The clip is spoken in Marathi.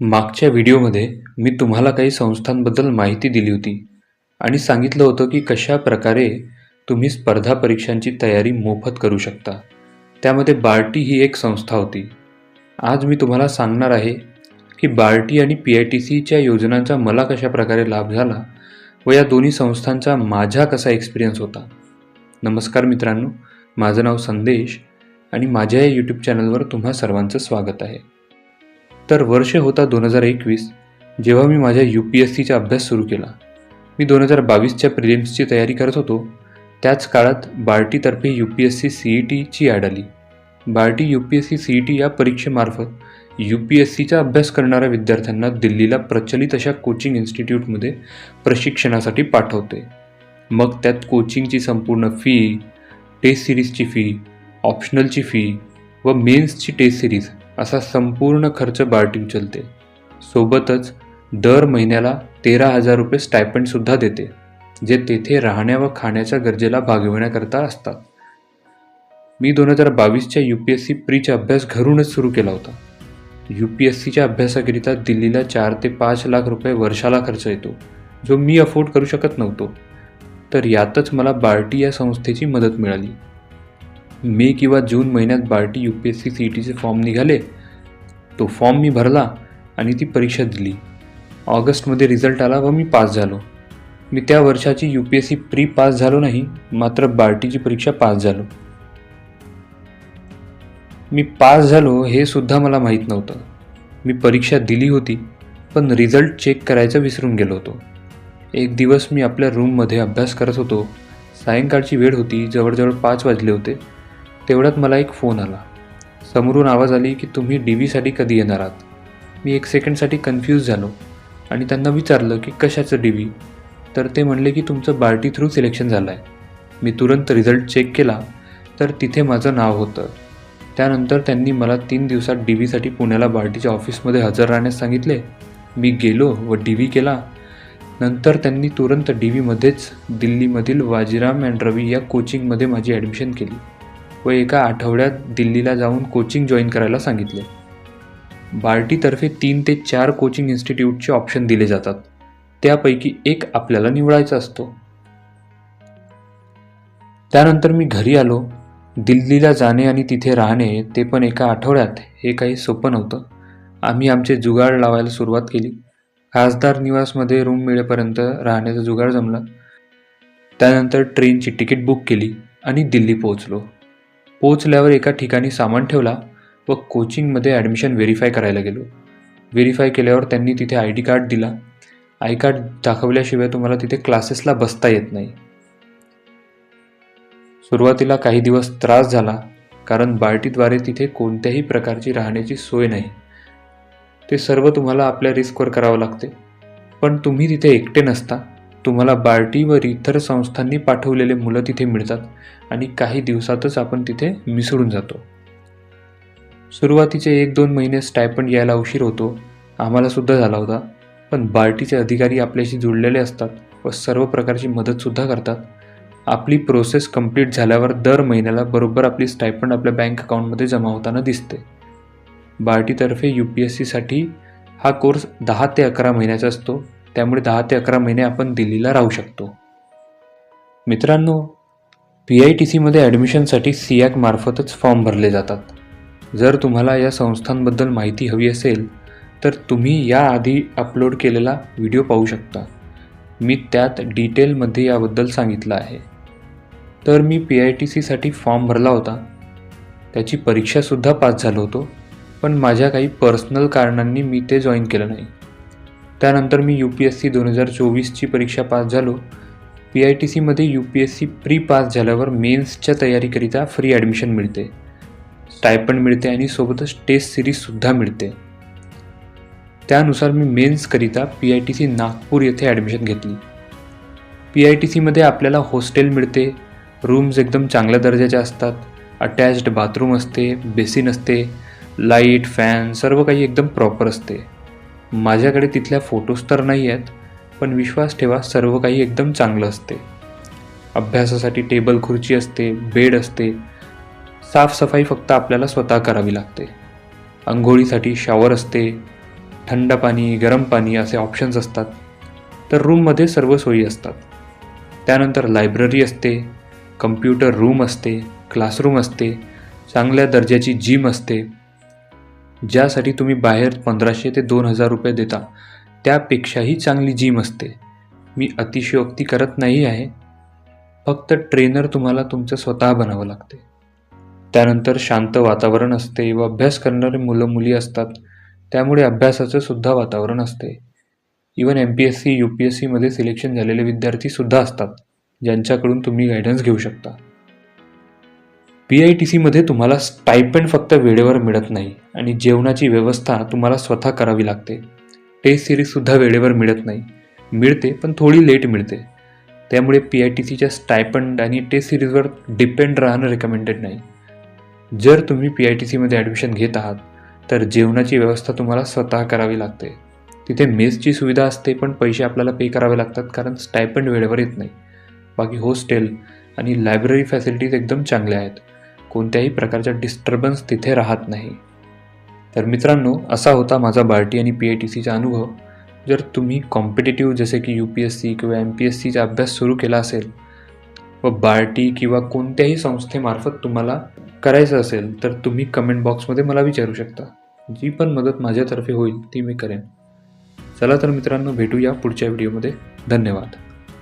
मागच्या व्हिडिओमध्ये मी तुम्हाला काही संस्थांबद्दल माहिती दिली होती आणि सांगितलं होतं की कशा प्रकारे तुम्ही स्पर्धा परीक्षांची तयारी मोफत करू शकता. त्यामध्ये बार्टी ही एक संस्था होती. आज मी तुम्हाला सांगणार आहे की बार्टी आणि पी आय टी सीच्या योजनांचा मला कशा प्रकारे लाभ झाला व या दोन्ही संस्थांचा माझा कसा एक्सपिरियन्स होता. नमस्कार मित्रांनो माझं नाव संदेश आणि माझ्या या यूट्यूब चॅनलवर तुम्हा सर्वांचं स्वागत आहे. तर वर्ष होता दोन हजार एकवीस जेव्हा मी माझ्या यू पी एस सीचा अभ्यास सुरू केला. मी दोन हजार बावीसच्या प्रिलिम्सची तयारी करत होतो. त्याच काळात बार्टीतर्फे U P S C C E टीची ॲड आली. Barti U P S C C E T या परीक्षेमार्फत यू पी एस सीचा अभ्यास करणाऱ्या विद्यार्थ्यांना दिल्लीला प्रचलित अशा कोचिंग इन्स्टिट्यूटमध्ये प्रशिक्षणासाठी पाठवते. मग त्यात कोचिंगची संपूर्ण फी टेस्ट सिरीजची फी ऑप्शनलची फी व मेन्सची टेस्ट सिरीज असा संपूर्ण खर्च बार्टी उचलते सोबतच दर महिन्याला तेरा हजार रुपये स्टायपंडसुद्धा देते जे तेथे राहण्या व खाण्याच्या गरजेला भागविण्याकरता असतात. मी दोन हजार बावीसच्या यू पी एस सी प्रीचा अभ्यास घरूनच सुरू केला होता. यू पी एस सीच्या अभ्यासाकरिता दिल्लीला चार ते पाच लाख रुपये वर्षाला खर्च येतो जो मी अफोर्ड करू शकत नव्हतो. तर यातच मला बार्टी या संस्थेची मदत मिळाली. मे किंवा जून महिन्यात Barti U P S C C E टीचे फॉर्म निघाले तो फॉर्म मी भरला आणि ती परीक्षा दिली. ऑगस्टमध्ये रिझल्ट आला व मी पास झालो. मी त्या वर्षाची U P S C pre pass झालो नाही मात्र बार्टीची परीक्षा पास झालो. मी पास झालो हे सुद्धा मला माहीत नव्हतं. मी परीक्षा दिली होती पण रिझल्ट चेक करायचं विसरून गेलो होतो. एक दिवस मी आपल्या रूममध्ये अभ्यास करत होतो. सायंकाळची वेळ होती जवळजवळ पाच वाजले होते. तेवढ्यात मला एक फोन आला. समोरून आवाज आली की तुम्ही डी व्हीसाठी कधी येणार आहात? मी एक सेकंडसाठी कन्फ्यूज झालो आणि त्यांना विचारलं की कशाचं डी व्ही तर ते म्हणले की तुमचं बार्टी थ्रू सिलेक्शन झालं आहे मी तुरंत रिझल्ट चेक केला तर तिथे माझं नाव होतं. त्यानंतर त्यांनी मला तीन दिवसात डी व्हीसाठी पुण्याला बार्टीच्या ऑफिसमध्ये हजर राहण्यास सांगितले. मी गेलो व डी व्ही केला. नंतर त्यांनी तुरंत डी व्हीमध्येच दिल्लीमधील वाजीराम अँड रवी या कोचिंगमध्ये माझी ॲडमिशन केली. व एका आठवड्यात दिल्लीला जाऊन कोचिंग जॉईन करायला सांगितले. बार्टीतर्फे तीन ते चार कोचिंग इन्स्टिट्यूटचे ऑप्शन दिले जातात. त्यापैकी एक आपल्याला निवडायचा असतो. त्यानंतर मी घरी आलो. दिल्लीला जाणे आणि तिथे राहणे ते पण एका आठवड्यात हे काही सोपं नव्हतं. आम्ही आमचे जुगाड लावायला सुरुवात केली. खासदार निवासमध्ये रूम मिळेपर्यंत राहण्याचा जुगाड जमला. त्यानंतर ट्रेनची तिकीट बुक केली आणि दिल्ली पोहोचलो. पोचल्यावर एका ठिकाणी सामान ठेवला व कोचिंगमध्ये ॲडमिशन व्हेरीफाय करायला गेलो. व्हेरीफाय केल्यावर त्यांनी तिथे आय डी कार्ड दिला. आय कार्ड दाखवल्याशिवाय तुम्हाला तिथे क्लासेसला बसता येत नाही. सुरुवातीला काही दिवस त्रास झाला कारण बार्टीद्वारे तिथे कोणत्याही प्रकारची राहण्याची सोय नाही. ते सर्व तुम्हाला आपल्या रिस्कवर करावं लागते. पण तुम्ही तिथे एकटे नसता. तुम्हाला बार्टी व इतर संस्थांनी पाठवलेले मुलं तिथे मिळतात आणि काही दिवसातच आपण तिथे मिसळून जातो. सुरुवातीचे एक दोन महिने स्टायपंड यायला उशीर होतो आम्हालासुद्धा झाला होता पण बार्टीचे अधिकारी आपल्याशी जुळलेले असतात व सर्व प्रकारची मदतसुद्धा करतात. आपली प्रोसेस कंप्लीट झाल्यावर दर महिन्याला बरोबर आपली स्टायपंड आपल्या बँक अकाउंटमध्ये जमा होताना दिसते. बार्टीतर्फे यू पी एस सीसाठी हा कोर्स दहा ते अकरा महिन्याचा असतो. त्यामुळे दहा ते अकरा महिने आपण दिल्लीला राहू शकतो. मित्रांनो पी आय टी सीमध्ये ॲडमिशनसाठी सियाक मार्फतच फॉर्म भरले जातात. जर तुम्हाला या संस्थांबद्दल माहिती हवी असेल तर तुम्ही याआधी अपलोड केलेला व्हिडिओ पाहू शकता. मी त्यात डिटेलमध्ये याबद्दल सांगितलं आहे. तर मी पी आय टी सीसाठी फॉर्म भरला होता. त्याची परीक्षासुद्धा पास झालो होतो पण माझ्या काही पर्सनल कारणांनी मी ते जॉईन केलं नाही. त्यानंतर मी यू पी एस सी दोन हजार चोवीसची परीक्षा पास झालो. पी आय टी सीमध्ये U P S C pre pass झाल्यावर मेन्सच्या तयारीकरिता फ्री ॲडमिशन मिळते. स्टायपंड मिळते आणि सोबतच टेस्ट सिरीजसुद्धा मिळते. त्यानुसार मी मेन्सकरिता P I T C Nagpur येथे ॲडमिशन घेतली. पी आय टी सीमध्ये आपल्याला हॉस्टेल मिळते रूम्स एकदम चांगल्या दर्जाच्या असतात अटॅच्ड बाथरूम असते बेसिन असते लाइट फॅन सर्व काही एकदम प्रॉपर असते. माझ्याकडे तिथल्या फोटोज तर नाही आहेत पण विश्वास ठेवा सर्व काही एकदम चांगलं असते. अभ्यासासाठी टेबल खुर्ची असते बेड असते. साफसफाई फक्त आपल्याला स्वतः करावी लागते. आंघोळीसाठी शॉवर असते थंड पाणी गरम पाणी असे ऑप्शन्स असतात. तर रूममध्ये सर्व सोयी असतात. त्यानंतर लायब्ररी असते कम्प्युटर रूम असते क्लासरूम असते चांगल्या दर्जाची जिम असते. ज्यासाठी तुम्ही बाहेर पंधराशे ते दोन हजार रुपये देता त्यापेक्षाही चांगली जिम असते. मी अतिशयोक्ती करत नाही आहे. फक्त ट्रेनर तुम्हाला तुमचं स्वतः बनावं लागते. त्यानंतर शांत वातावरण असते व अभ्यास करणारे मुलं मुली असतात. त्यामुळे अभ्यासाचं सुद्धा वातावरण असते. Even M P S C U P S सीमध्ये सिलेक्शन झालेले विद्यार्थीसुद्धा असतात ज्यांच्याकडून तुम्ही गायडन्स घेऊ शकता. पी आय टी सीमध्ये तुम्हाला स्टायपेंड फक्त वेळेवर मिळत नाही आणि जेवणाची व्यवस्था तुम्हाला स्वतः करावी लागते. टेस्ट सिरीजसुद्धा वेळेवर मिळत नाही. मिळते पण थोडी लेट मिळते. त्यामुळे पी आय टी सीच्या स्टायपंड आणि टेस्ट सिरीजवर डिपेंड राहणं रेकमेंडेड नाही. जर तुम्ही पी आय टी सीमध्ये ॲडमिशन घेत आहात तर जेवणाची व्यवस्था तुम्हाला स्वतः करावी लागते. तिथे मेसची सुविधा असते पण पैसे आपल्याला पे करावे लागतात कारण स्टायपंड वेळेवर येत नाही. बाकी हॉस्टेल आणि लायब्ररी फॅसिलिटीज एकदम चांगल्या आहेत. कोणत्याही प्रकारचा डिस्टर्बन्स तिथे राहत नाही. तर मित्रांनो असा होता माझा बार्टी आणि पी आय टी सीचा अनुभव. जर तुम्ही कॉम्पिटेटिव्ह जसे की यू पी एस सी किंवा एम पी एस सीचा अभ्यास सुरू केला असेल व बार्टी किंवा कोणत्याही संस्थेमार्फत तुम्हाला करायचं असेल तर तुम्ही कमेंट बॉक्समध्ये मला विचारू शकता. जी पण मदत माझ्यातर्फे होईल ती मी करेन. चला तर मित्रांनो भेटूया पुढच्या व्हिडिओमध्ये धन्यवाद.